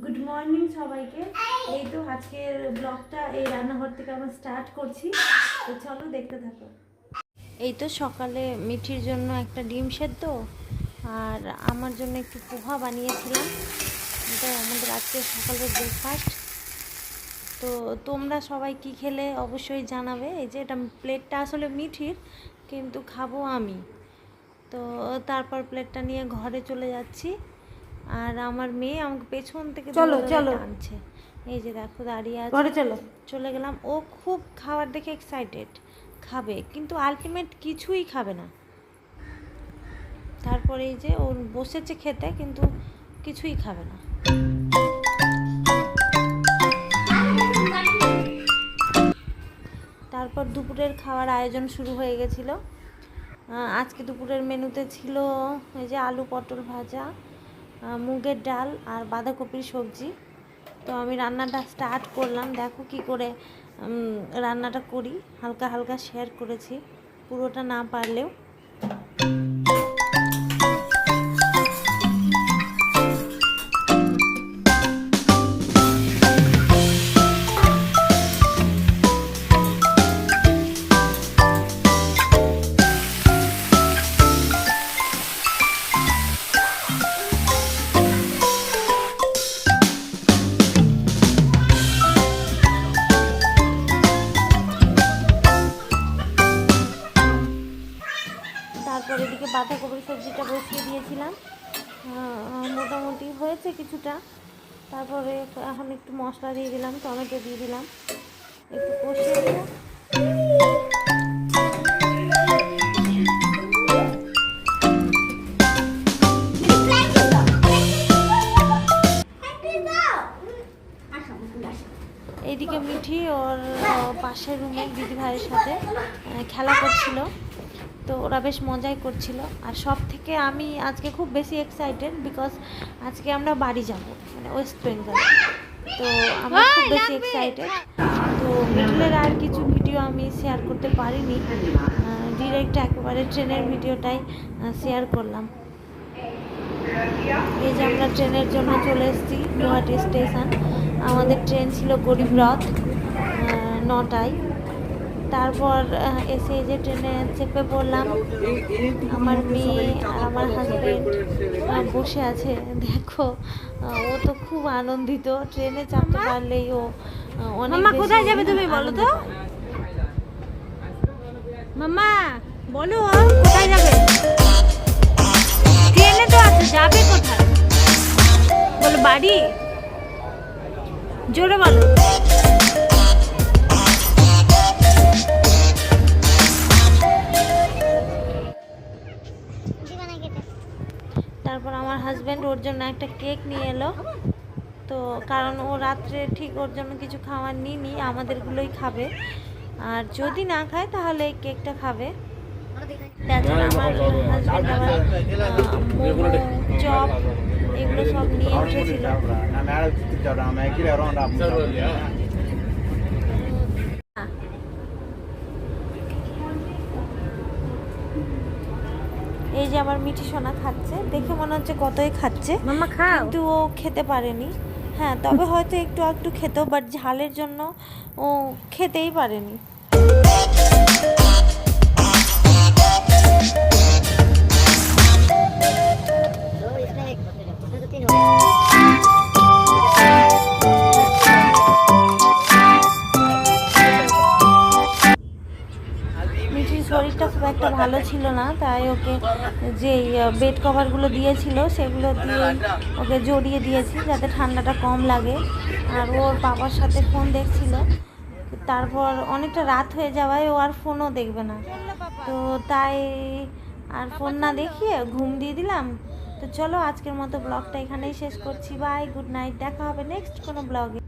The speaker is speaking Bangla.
গুড মর্নিং সবাইকে। এই তো আজকের ব্লগটা এই রান্নাঘর থেকে আমরা স্টার্ট করছি। তো চলো দেখতে থাকো। এই তো সকালে মিঠির জন্য একটা ডিম সেদ্ধ, আর আমার জন্য একটু পোহা বানিয়েছিলাম। এটা আমাদের আজকে সকালের ব্রেকফাস্ট তো তোমরা সবাই কি খেলে অবশ্যই জানাবে। এই যে এটা প্লেটটা আসলে মিঠির, কিন্তু খাব আমি। তো তারপর প্লেটটা নিয়ে ঘরে চলে যাচ্ছি। আর আমার মেয়ে আমাকে পেছন থেকে চলো, চলো। টানছে। এই যে দেখো দাঁড়িয়ে আছে। ঘরে চলো। চলে গেলাম। ও খুব খাবার দেখে এক্সাইটেড খাবে কিন্তু আলটিমেট কিছুই খাবে না। তারপরে এই যে ও বসেছে খেতে কিন্তু কিছুই খাবে না। তারপর দুপুরের খাওয়ার আয়োজন শুরু হয়ে গেছিল। আজকে দুপুরের মেনুতে ছিল এই যে আলু পটল ভাজা। মুগের ডাল আর বাঁধাকপির সবজি। তো আমি রান্নাটা স্টার্ট করলাম। দেখো কি করে রান্নাটা করি। হালকা হালকা শেয়ার করেছি। পুরোটা না পারলেও বাঁধাকপির সবজিটা বসিয়ে দিয়েছিলাম। মোটামুটি হয়েছে কিছুটা। তারপরে এখন একটু মশলা দিয়ে দিলাম, টমেটো দিয়ে দিলাম। একটু কষিয়ে দিলাম এইদিকে মিঠি ওর পাশের রুমের দিদি ভাইয়ের সাথে খেলা করছিল। তো ওরা বেশ মজাই করছিল। আর সব থেকে আমি আজকে খুব বেশি এক্সাইটেড বিকজ আজকে আমরা বাড়ি যাব মানে ওয়েস্ট বেঙ্গল তো আমরা খুব বেশি এক্সাইটেড তো মিডলের আর কিছু ভিডিও আমি শেয়ার করতে পারিনি। ডিরেক্ট একেবারে ট্রেনের ভিডিওটাই শেয়ার করলাম। এই যে আমরা ট্রেনের জন্য চলে এসেছি গুয়াহাটি স্টেশন আমাদের ট্রেন ছিল গরিবরথ আহ, নটায়। তারপর এসে যে ট্রেনে চেপে পড়লাম। আমার মেয়ে আর আমার হাজবেন্ড বসে আছে। দেখো ও তো খুব আনন্দিত। ট্রেনে চাপতে পারলেই ও অনেক কোথায় যাবে তুমি বলো তো? মাম্মা বলো কোথায় যাবে? ট্রেনে তো আছে যাবে কোথায়? বলো বাড়ি? জোরে বলো। তারপর আমার হাজব্যান্ড ওর জন্য একটা কেক নিয়ে এলো। তো কারণ ও রাত্রে ঠিক ওর জন্য কিছু খাওয়ার নিইনি, আমাদেরগুলোই খাবে। আর যদি না খায় তাহলে এই কেকটা খাবে। তাছাড়া আমার হাজব্যান্ড আবার চপ, এগুলো সব নিয়ে উঠেছিল। যে আমার মিঠি সোনা খাচ্ছে দেখে মনে হচ্ছে কতই খাচ্ছে। মাম্মা খাও। কিন্তু ও খেতে পারেনি। হ্যাঁ তবে হয়তো একটু একটু খেত বাট ঝালের জন্য ও খেতেই পারেনি। শরীরটা খুব একটা ভালো ছিল না, তাই ওকে যে বেড কভারগুলো দিয়েছিল সেগুলো দিয়ে ওকে জড়িয়ে দিয়েছি যাতে ঠান্ডাটা কম লাগে। আর ওর বাবার সাথে ফোন দেখছিল। তারপর অনেকটা রাত হয়ে যাওয়ায় ও আর ফোনও দেখবে না। তো তাই আর ফোন না দেখিয়ে ঘুম দিয়ে দিলাম। তো চলো আজকের মতো ব্লগটা এখানেই শেষ করছি। বাই গুড নাইট দেখা হবে নেক্সট কোনো ব্লগে